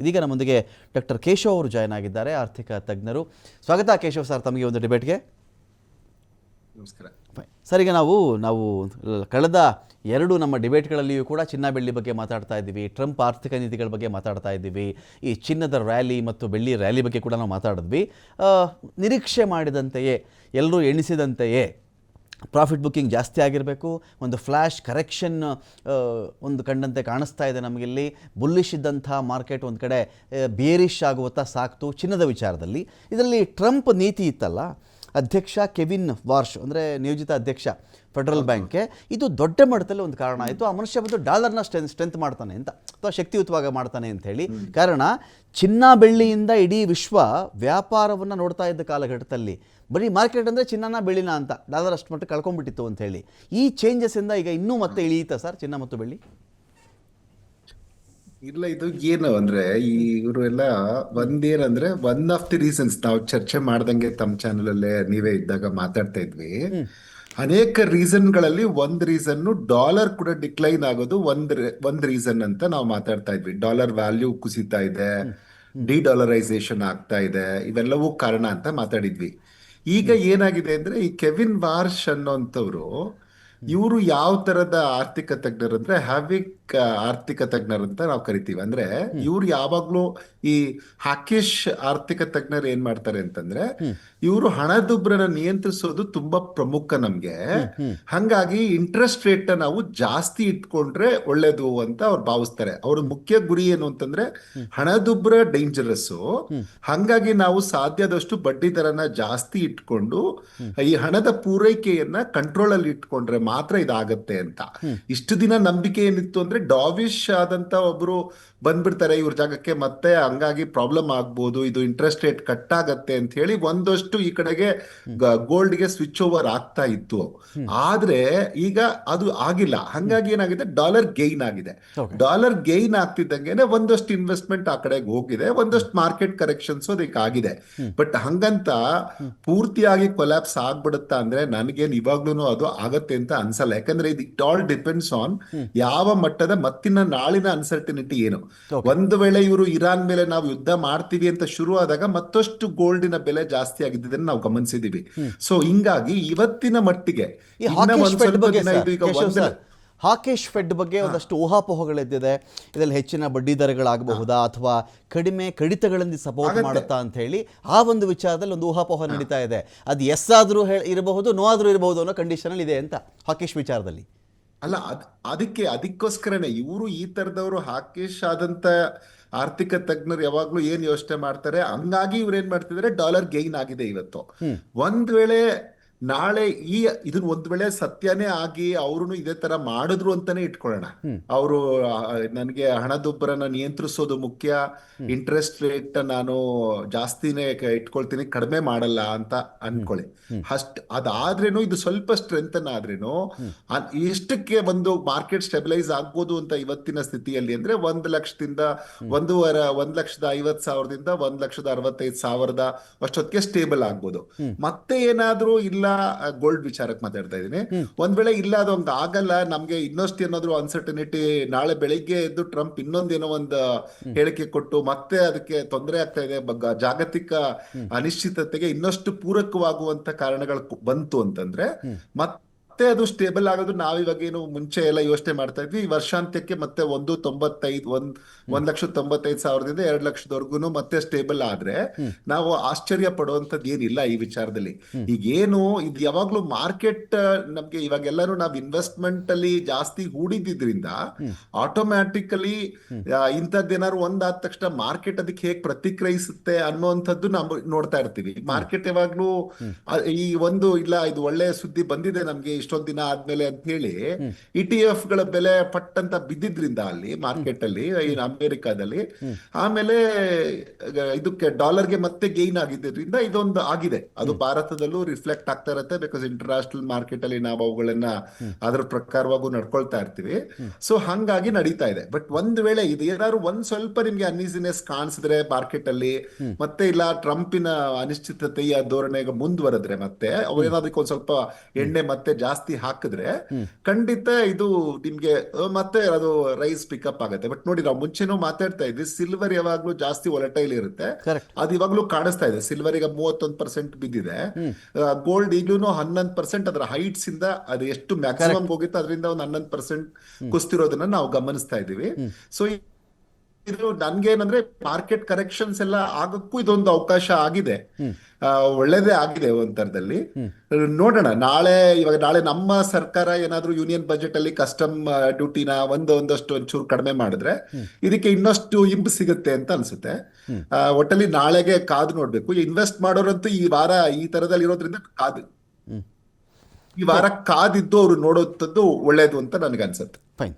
ಇದೀಗ ನಮ್ಮೊಂದಿಗೆ ಡಾಕ್ಟರ್ ಕೇಶವ್ ಅವರು ಜಾಯ್ನ್ ಆಗಿದ್ದಾರೆ ಆರ್ಥಿಕ ತಜ್ಞರು. ಸ್ವಾಗತ ಕೇಶವ್ ಸರ್ ತಮಗೆ ಒಂದು ಡಿಬೇಟ್ಗೆ ನಮಸ್ಕಾರ. ಸರ್ ಈಗ ನಾವು ನಾವು ಕಳೆದ ಎರಡು ನಮ್ಮ ಡಿಬೇಟ್ಗಳಲ್ಲಿಯೂ ಕೂಡ ಚಿನ್ನ ಬೆಳ್ಳಿ ಬಗ್ಗೆ ಮಾತಾಡ್ತಾ ಇದ್ದೀವಿ ಟ್ರಂಪ್ ಆರ್ಥಿಕ ನೀತಿಗಳ ಬಗ್ಗೆ ಮಾತಾಡ್ತಾ ಇದ್ದೀವಿ ಈ ಚಿನ್ನದ ರ್ಯಾಲಿ ಮತ್ತು ಬೆಳ್ಳಿ ರ್ಯಾಲಿ ಬಗ್ಗೆ ಕೂಡ ನಾವು ಮಾತಾಡಿದ್ವಿ. ನಿರೀಕ್ಷೆ ಮಾಡಿದಂತೆಯೇ ಎಲ್ಲರೂ ಎಣಿಸಿದಂತೆಯೇ ಪ್ರಾಫಿಟ್ ಬುಕ್ಕಿಂಗ್ ಜಾಸ್ತಿ ಆಗಿರಬೇಕು. ಒಂದು ಫ್ಲ್ಯಾಶ್ ಕರೆಕ್ಷನ್ ಒಂದು ಕಂಡಂತೆ ಕಾಣಿಸ್ತಾ ಇದೆ ನಮಗಿಲ್ಲಿ. ಬುಲ್ಲಿಶ್ ಇದ್ದಂಥ ಮಾರ್ಕೆಟ್ ಒಂದು ಕಡೆ ಬೇರಿಶ್ ಆಗುವತ್ತ ಸಾಕ್ತು. ಚಿನ್ನದ ವಿಚಾರದಲ್ಲಿ. ಇದರಲ್ಲಿ ಟ್ರಂಪ್ ನೀತಿ ಇತ್ತಲ್ಲ ಅಧ್ಯಕ್ಷ ಕೆವಿನ್ ವಾರ್ಷ್ ಅಂದರೆ ನಿಯೋಜಿತ ಅಧ್ಯಕ್ಷ ಫೆಡರಲ್ ಬ್ಯಾಂಕ್ಗೆ ಇದು ದೊಡ್ಡ ಮಟ್ಟದಲ್ಲಿ ಒಂದು ಕಾರಣ ಆಯಿತು. ಆ ಮನುಷ್ಯ ಬಂದು ಡಾಲರ್ನ ಸ್ಟ್ರೆಂತ್ ಸ್ಟ್ರೆಂತ್ ಮಾಡ್ತಾನೆ ಅಂತ ಅಥವಾ ಶಕ್ತಿಯುತವಾಗಿ ಮಾಡ್ತಾನೆ ಅಂತ ಹೇಳಿ. ಕಾರಣ ಚಿನ್ನ ಬೆಳ್ಳಿಯಿಂದ ಇಡೀ ವಿಶ್ವ ವ್ಯಾಪಾರವನ್ನು ನೋಡ್ತಾ ಇದ್ದ ಕಾಲಘಟ್ಟದಲ್ಲಿ ಬರೀ ಮಾರ್ಕೆಟ್ ಅಂದರೆ ಚಿನ್ನನ ಬೆಳ್ಳಿನ ಅಂತ ಡಾಲರ್ ಅಷ್ಟು ಮಟ್ಟ ಕಳ್ಕೊಂಡ್ಬಿಟ್ಟಿತ್ತು ಅಂತ ಹೇಳಿ. ಈ ಚೇಂಜಸ್ಸಿಂದ ಈಗ ಇನ್ನೂ ಮತ್ತೆ ಇಳಿಯುತ್ತಾ ಸರ್ ಚಿನ್ನ ಮತ್ತು ಬೆಳ್ಳಿ? ಇಲ್ಲ ಇದು ಏನು ಅಂದ್ರೆ ಈ ಇವರು ಎಲ್ಲ ಒಂದೇನಂದ್ರೆ ಒನ್ ಆಫ್ ದಿ ರೀಸನ್ಸ್ ನಾವು ಚರ್ಚೆ ಮಾಡ್ದಂಗೆ ತಮ್ಮ ಚಾನಲ್ ಅಲ್ಲೇ ನೀವೇ ಇದ್ದಾಗ ಮಾತಾಡ್ತಾ ಇದ್ವಿ. ಅನೇಕ ರೀಸನ್ಗಳಲ್ಲಿ ಒಂದ್ ರೀಸನ್ ಡಾಲರ್ ಕೂಡ ಡಿಕ್ಲೈನ್ ಆಗೋದು ಒಂದ್ ಒಂದ್ ರೀಸನ್ ಅಂತ ನಾವು ಮಾತಾಡ್ತಾ ಇದ್ವಿ. ಡಾಲರ್ ವ್ಯಾಲ್ಯೂ ಕುಸಿತಾ ಇದೆ ಡಿ ಡಾಲರೈಸೇಷನ್ ಆಗ್ತಾ ಇದೆ ಇವೆಲ್ಲವೂ ಕಾರಣ ಅಂತ ಮಾತಾಡಿದ್ವಿ. ಈಗ ಏನಾಗಿದೆ ಅಂದ್ರೆ ಈ ಕೆವಿನ್ ವಾರ್ಷ್ ಅನ್ನೋಂಥವ್ರು ಇವರು ಯಾವ ತರದ ಆರ್ಥಿಕ ತಜ್ಞರು ಅಂದ್ರೆ ಹ್ಯಾವಿಕ್ ಆರ್ಥಿಕ ತಜ್ಞರು ಅಂತ ನಾವು ಕರಿತೀವಿ. ಅಂದ್ರೆ ಇವ್ರು ಯಾವಾಗ್ಲೂ ಈ ಹಾಕೇಶ್ ಆರ್ಥಿಕ ತಜ್ಞರು ಏನ್ ಮಾಡ್ತಾರೆ ಅಂತಂದ್ರೆ ಇವರು ಹಣದುಬ್ಬರನ ನಿಯಂತ್ರಿಸೋದು ತುಂಬಾ ಪ್ರಮುಖ ನಮ್ಗೆ. ಹಂಗಾಗಿ ಇಂಟ್ರೆಸ್ಟ್ ರೇಟ್ ನಾವು ಜಾಸ್ತಿ ಇಟ್ಕೊಂಡ್ರೆ ಒಳ್ಳೇದು ಅಂತ ಅವ್ರು ಭಾವಿಸ್ತಾರೆ. ಅವ್ರ ಮುಖ್ಯ ಗುರಿ ಏನು ಅಂತಂದ್ರೆ ಹಣದುಬ್ಬರ ಡೇಂಜರಸ್ ಹಂಗಾಗಿ ನಾವು ಸಾಧ್ಯದಷ್ಟು ಬಡ್ಡಿ ದರನ ಜಾಸ್ತಿ ಇಟ್ಕೊಂಡು ಈ ಹಣದ ಪೂರೈಕೆಯನ್ನ ಕಂಟ್ರೋಲ್ ಅಲ್ಲಿ ಇಟ್ಕೊಂಡ್ರೆ ಮಾತ್ರ ಇದಾಗತ್ತೆ ಅಂತ. ಇಷ್ಟು ದಿನ ನಂಬಿಕೆ ಏನಿತ್ತು ಅಂದ್ರೆ ಡಾವಿಶ್ ಆದಂತ ಒಬ್ರು ಬಂದ್ಬಿಡ್ತಾರೆ ಇವ್ರ ಜಾಗಕ್ಕೆ ಮತ್ತೆ ಹಂಗಾಗಿ ಪ್ರಾಬ್ಲಮ್ ಆಗ್ಬೋದು ಇದು ಇಂಟ್ರೆಸ್ಟ್ ರೇಟ್ ಕಟ್ ಆಗತ್ತೆ ಅಂತ ಹೇಳಿ ಒಂದಷ್ಟು ಈ ಕಡೆಗೆ ಗೋಲ್ಡ್ಗೆ ಸ್ವಿಚ್ ಓವರ್ ಆಗ್ತಾ ಇತ್ತು. ಆದ್ರೆ ಈಗ ಅದು ಆಗಿಲ್ಲ. ಹಂಗಾಗಿ ಏನಾಗಿದೆ? ಡಾಲರ್ ಗೈನ್ ಆಗಿದೆ. ಡಾಲರ್ ಗೈನ್ ಆಗ್ತಿದ್ದಂಗೆನೆ ಒಂದಷ್ಟು ಇನ್ವೆಸ್ಟ್ಮೆಂಟ್ ಆ ಕಡೆಗೆ ಹೋಗಿದೆ ಒಂದಷ್ಟು ಮಾರ್ಕೆಟ್ ಕರೆಕ್ಷನ್ಸ್ ಅದಕ್ಕೆ ಆಗಿದೆ. ಬಟ್ ಹಂಗಂತ ಪೂರ್ತಿಯಾಗಿ ಕೊಲ್ಯಾಪ್ಸ್ ಆಗ್ಬಿಡುತ್ತಾ ಅಂದ್ರೆ ನನಗೇನು ಇವಾಗ್ಲೂ ಅದು ಆಗತ್ತೆ ಅಂತ ಅನ್ಸಲ್ಲ. ಯಾಕಂದ್ರೆ ಇದು ಇಟ್ ಆಲ್ ಡಿಪೆಂಡ್ಸ್ ಆನ್ ಯಾವ ಮಟ್ಟದ ಮತ್ತಿನ ನಾಳಿನ ಅನ್ಸರ್ಟಿನಿಟಿ ಏನು. ಒಂದು ವೇಳೆ ಇವರು ಇರಾನ್ ಮೇಲೆ ನಾವು ಯುದ್ಧ ಮಾಡ್ತೀವಿ ಅಂತ ಶುರು ಆದಾಗ ಮತ್ತಷ್ಟು ಗೋಲ್ಡಿನ ಬೆಲೆ ಜಾಸ್ತಿ ಆಗಿದ್ದನ್ನು ನಾವು ಗಮನಿಸಿದೀವಿ ಸೊ ಹಿಂಗಾಗಿ ಇವತ್ತಿನ ಮಟ್ಟಿಗೆ ಹಾಕೇಶ್ ಫೆಡ್ ಬಗ್ಗೆ ಒಂದಷ್ಟು ಊಹಾಪೋಹಗಳಿದ್ದಿದೆ ಇದರಲ್ಲಿ ಹೆಚ್ಚಿನ ಬಡ್ಡಿ ದರಗಳಾಗಬಹುದಾ ಅಥವಾ ಕಡಿಮೆ ಕಡಿತಗಳಿಂದ ಸಪೋರ್ಟ್. ಮಾಡುತ್ತಾ ಅಂತ ಹೇಳಿ ಆ ಒಂದು ವಿಚಾರದಲ್ಲಿ ಒಂದು ಊಹಾಪೋಹ ನಡೀತಾ ಇದೆ. ಅದು ಎಸ್ ಆದರೂ ಇರಬಹುದು ನೋ ಆದರೂ ಇರಬಹುದು ಅನ್ನೋ ಕಂಡೀಷನಲ್ಲಿ ಇದೆ ಅಂತ ಹಾಕೇಶ್ ವಿಚಾರದಲ್ಲಿ. ಅಲ್ಲ ಅದ್ ಅದಕ್ಕೆ ಅದಕ್ಕೋಸ್ಕರನೇ ಇವರು ಈ ತರದವರು ಹಾಕೇಶ್ ಆದಂತ ಆರ್ಥಿಕ ತಜ್ಞರು ಯಾವಾಗ್ಲೂ ಏನ್ ಯೋಚನೆ ಮಾಡ್ತಾರೆ? ಹಂಗಾಗಿ ಇವ್ರು ಏನ್ ಮಾಡ್ತಿದ್ದಾರೆ? ಡಾಲರ್ ಗೈನ್ ಆಗಿದೆ ಇವತ್ತು. ಒಂದ್ ವೇಳೆ ನಾಳೆ ಈ ಇದನ್ನ ಒಂದ್ ವೇಳೆ ಸತ್ಯನೇ ಆಗಿ ಅವ್ರು ಇದೇ ತರ ಮಾಡಿದ್ರು ಅಂತಾನೆ ಇಟ್ಕೊಳ್ಳೋಣ. ಅವರು ನನಗೆ ಹಣದುಬ್ಬರನ ನಿಯಂತ್ರಿಸೋದು ಮುಖ್ಯ. ಇಂಟ್ರೆಸ್ಟ್ ರೇಟ್ ನಾನು ಜಾಸ್ತಿನೇ ಇಟ್ಕೊಳ್ತೀನಿ ಕಡಿಮೆ ಮಾಡಲ್ಲ ಅಂತ ಅನ್ಕೊಳ್ಳಿ. ಅಷ್ಟ್ ಅದಾದ್ರೇನು ಇದು ಸ್ವಲ್ಪ ಸ್ಟ್ರೆಂಥನ್ ಆದ್ರೇನು ಇಷ್ಟಕ್ಕೆ ಒಂದು ಮಾರ್ಕೆಟ್ ಸ್ಟೆಬಿಲೈಸ್ ಆಗ್ಬೋದು ಅಂತ ಇವತ್ತಿನ ಸ್ಥಿತಿಯಲ್ಲಿ ಅಂದ್ರೆ ಒಂದ್ ಲಕ್ಷದಿಂದ ಒಂದೂವರೆ ಒಂದ್ ಲಕ್ಷದ ಐವತ್ ಸಾವಿರದಿಂದ ಒಂದ್ ಲಕ್ಷದ ಅರವತ್ತೈದು ಸಾವಿರದ ಅಷ್ಟೊತ್ತಿಗೆ ಸ್ಟೇಬಲ್ ಆಗ್ಬೋದು. ಮತ್ತೆ ಏನಾದ್ರೂ ಇಲ್ಲ ಗೋಲ್ಡ್ ವಿಚಾರಕ್ಕೆ ಮಾತಾಡ್ತಾ ಇದ್ದೀನಿ. ಒಂದ್ ವೇಳೆ ಇಲ್ಲ ಅದು ಹಂಗ ಆಗಲ್ಲ ನಮ್ಗೆ ಇನ್ನಷ್ಟು ಏನಾದ್ರು ಅನ್ಸರ್ಟನಿಟಿ ನಾಳೆ ಬೆಳಿಗ್ಗೆ ಎದ್ದು ಟ್ರಂಪ್ ಇನ್ನೊಂದೇನೋ ಒಂದು ಹೇಳಿಕೆ ಕೊಟ್ಟು ಮತ್ತೆ ಅದಕ್ಕೆ ತೊಂದರೆ ಆಗ್ತಾ ಇದೆ ಜಾಗತಿಕ ಅನಿಶ್ಚಿತತೆಗೆ ಇನ್ನಷ್ಟು ಪೂರಕವಾಗುವಂತ ಕಾರಣಗಳು ಬಂತು ಅಂತಂದ್ರೆ ಮತ್ತೆ ಅದು ಸ್ಟೇಬಲ್ ಆಗೋದು ನಾವಿವಾಗ ಏನು ಮುಂಚೆ ಎಲ್ಲ ಯೋಚನೆ ಮಾಡ್ತಾ ಇದ್ವಿ. ಈ ವರ್ಷಾಂತ್ಯಕ್ಕೆ ಮತ್ತೆ ಒಂದು ತೊಂಬತ್ತೈದು ಒಂದ್ ಒಂದ್ ಲಕ್ಷ ತೊಂಬತ್ತೈದು ಸಾವಿರದಿಂದ ಎರಡ್ ಲಕ್ಷದವರೆಗೂ ಮತ್ತೆ ಸ್ಟೇಬಲ್ ಆದ್ರೆ ನಾವು ಆಶ್ಚರ್ಯ ಪಡುವಂತದ್ದು ಏನಿಲ್ಲ ಈ ವಿಚಾರದಲ್ಲಿ. ಈಗ ಏನು ಇದು ಯಾವಾಗ್ಲೂ ಮಾರ್ಕೆಟ್ ನಮ್ಗೆ ಇವಾಗ ಎಲ್ಲರೂ ನಾವು ಇನ್ವೆಸ್ಟ್ಮೆಂಟ್ ಅಲ್ಲಿ ಜಾಸ್ತಿ ಹೂಡಿದ್ರಿಂದ ಆಟೋಮ್ಯಾಟಿಕಲಿ ಇಂಥದ್ದೇನಾದ್ರು ಒಂದಾದ ತಕ್ಷಣ ಮಾರ್ಕೆಟ್ ಅದಕ್ಕೆ ಹೇಗೆ ಪ್ರತಿಕ್ರಿಯಿಸುತ್ತೆ ಅನ್ನುವಂಥದ್ದು ನಾವು ನೋಡ್ತಾ ಇರ್ತೀವಿ. ಮಾರ್ಕೆಟ್ ಯಾವಾಗ್ಲೂ ಈ ಒಂದು ಇಲ್ಲ ಇದು ಒಳ್ಳೆ ಸುದ್ದಿ ಬಂದಿದೆ ನಮ್ಗೆ ಇಷ್ಟೊಂದ್ ದಿನ ಆದ್ಮೇಲೆ ಅಂತ ಹೇಳಿ ಇ ಟಿ ಎಫ್ಗಳ ಬೆಲೆ ಪಟ್ಟಂತ ಬಿದ್ದಿದ್ರಿಂದ ಅಲ್ಲಿ ಮಾರ್ಕೆಟ್ ಅಲ್ಲಿ ಅಮೆರಿಕಾದಲ್ಲಿ. ಆಮೇಲೆ ಇದಕ್ಕೆ ಇದಕ್ಕೆ ಡಾಲರ್ಗೆ ಮತ್ತೆ ಗೈನ್ ಆಗಿದ್ದರಿಂದ ಇದೊಂದು ಆಗಿದೆ. ಅದು ಭಾರತದಲ್ಲೂ ರಿಫ್ಲೆಕ್ಟ್ ಆಗ್ತಾ ಇರುತ್ತೆ ಬಿಕಾಸ್ ಇಂಟರ್ನ್ಯಾಷನಲ್ ಮಾರ್ಕೆಟ್ ಅಲ್ಲಿ ನಾವು ಅವುಗಳನ್ನ ಅದ್ರ ಪ್ರಕಾರವಾಗೂ ನಡ್ಕೊಳ್ತಾ ಇರ್ತೀವಿ. ಸೊ ಹಂಗಾಗಿ ನಡೀತಾ ಇದೆ. ಬಟ್ ಒಂದ್ ವೇಳೆ ಇದು ಏನಾದ್ರು ಒಂದ್ ಸ್ವಲ್ಪ ನಿಮ್ಗೆ ಅನ್ಇಸಿನೆಸ್ ಕಾಣಿಸಿದ್ರೆ ಮಾರ್ಕೆಟ್ ಅಲ್ಲಿ ಮತ್ತೆ ಇಲ್ಲ ಟ್ರಂಪಿನ ಅನಿಶ್ಚಿತತೆಯ ಧೋರಣೆಗೆ ಮುಂದುವರೆದ್ರೆ ಮತ್ತೆ ಅವ್ರು ಏನಾದ್ರು ಒಂದ್ ಸ್ವಲ್ಪ ಎಣ್ಣೆ ಮತ್ತೆ ಜಾಸ್ತಿ ಜಾಸ್ತಿ ಹಾಕಿದ್ರೆ ಖಂಡಿತ ಇದು ನಿಮ್ಗೆ ಮತ್ತೆ ಅದು ರೈಸ್ ಪಿಕಪ್ ಆಗುತ್ತೆ. ಬಟ್ ನೋಡಿ ನಾವು ಮುಂಚೆನೂ ಮಾತಾಡ್ತಾ ಇದ್ವಿ ಸಿಲ್ವರ್ ಯಾವಾಗ್ಲೂ ಜಾಸ್ತಿ ಒಲಟೈಲ್ ಇರುತ್ತೆ. ಅದು ಇವಾಗ್ಲೂ ಕಾಣಿಸ್ತಾ ಇದೆ. ಸಿಲ್ವರ್ ಈಗ ಮೂವತ್ತೊಂದು ಪರ್ಸೆಂಟ್ ಬಿದ್ದಿದೆ. ಗೋಲ್ಡ್ ಈಗ್ಲೂ ಹನ್ನೊಂದು ಪರ್ಸೆಂಟ್ ಅದರ ಹೈಟ್ಸ್ ಇಂದ ಅದು ಎಷ್ಟು ಮ್ಯಾಕ್ಸಿಮಮ್ ಹೋಗಿತ್ತು ಅದರಿಂದ ಒಂದು ಹನ್ನೊಂದು ಪರ್ಸೆಂಟ್ ಕುಸ್ತಿರೋದನ್ನ ನಾವು ಗಮನಿಸ್ತಾ ಇದ್ದೀವಿ. ಸೊ ಇದು ನನ್ಗೇನಂದ್ರೆ ಮಾರ್ಕೆಟ್ ಕರೆಕ್ಷನ್ಸ್ ಎಲ್ಲ ಆಗಕ್ಕೂ ಇದೊಂದು ಅವಕಾಶ ಆಗಿದೆ. ಒಳ್ಳೇದೇ ಆಗಿದೆ ಒಂದ್ ತರದಲ್ಲಿ ನೋಡೋಣ ನಾಳೆ ಇವಾಗ ನಾಳೆ ನಮ್ಮ ಸರ್ಕಾರ ಏನಾದ್ರೂ ಯೂನಿಯನ್ ಬಜೆಟ್ ಅಲ್ಲಿ ಕಸ್ಟಮ್ ಡ್ಯೂಟಿನ ಒಂದು ಒಂದಷ್ಟು ಒಂಚೂರು ಕಡಿಮೆ ಮಾಡಿದ್ರೆ ಇದಕ್ಕೆ ಇನ್ನಷ್ಟು ಇಂಪ್ ಸಿಗುತ್ತೆ ಅಂತ ಅನ್ಸುತ್ತೆ. ಒಟ್ಟಲ್ಲಿ ನಾಳೆಗೆ ಕಾದು ನೋಡ್ಬೇಕು. ಇನ್ವೆಸ್ಟ್ ಮಾಡೋರಂತೂ ಈ ವಾರ ಈ ತರದಲ್ಲಿ ಇರೋದ್ರಿಂದ ಕಾದು ಈ ವಾರ ಕಾದಿದ್ದು ಅವ್ರು ನೋಡೋದು ಒಳ್ಳೇದು ಅಂತ ನನಗೆ ಅನ್ಸುತ್ತೆ ಫೈನ್